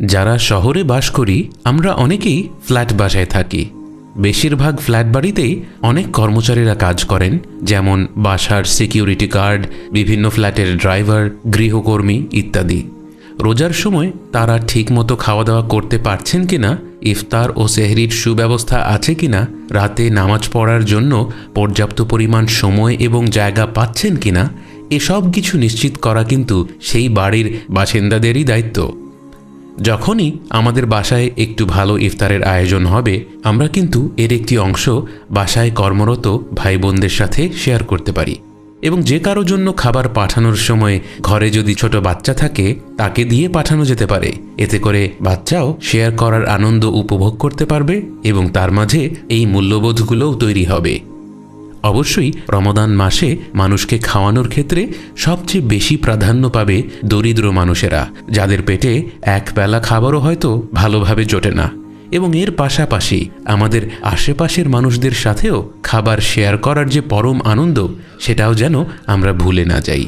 যারা শহরে বাস করি, আমরা অনেকেই ফ্ল্যাট বাসায় থাকি। বেশিরভাগ ফ্ল্যাট বাড়িতেই অনেক কর্মচারীরা কাজ করেন, যেমন বাসার সিকিউরিটি গার্ড, বিভিন্ন ফ্ল্যাটের ড্রাইভার, গৃহকর্মী ইত্যাদি। রোজার সময় তারা ঠিকমতো খাওয়া দাওয়া করতে পারছেন কিনা, ইফতার ও সেহরির সুব্যবস্থা আছে কিনা, রাতে নামাজ পড়ার জন্য পর্যাপ্ত পরিমাণ সময় এবং জায়গা পাচ্ছেন কিনা, এসব কিছু নিশ্চিত করা কিন্তু সেই বাড়ির বাসিন্দাদেরই দায়িত্ব। যখনই আমাদের বাসায় একটু ভালো ইফতারের আয়োজন হবে, আমরা কিন্তু এর একটি অংশ বাসায় কর্মরত ভাই বোনদের সাথে শেয়ার করতে পারি। এবং যে কারও জন্য খাবার পাঠানোর সময় ঘরে যদি ছোট বাচ্চা থাকে, তাকে দিয়ে পাঠানো যেতে পারে। এতে করে বাচ্চাও শেয়ার করার আনন্দ উপভোগ করতে পারবে এবং তার মাঝে এই মূল্যবোধগুলোও তৈরি হবে। অবশ্যই রমদান মাসে মানুষকে খাওয়ানোর ক্ষেত্রে সবচেয়ে বেশি প্রাধান্য পাবে দরিদ্র মানুষেরা, যাদের পেটে এক বেলা খাবারও হয়তো ভালোভাবে জোটে না। এবং এর পাশাপাশি আমাদের আশেপাশের মানুষদের সাথেও খাবার শেয়ার করার যে পরম আনন্দ, সেটাও যেন আমরা ভুলে না যাই।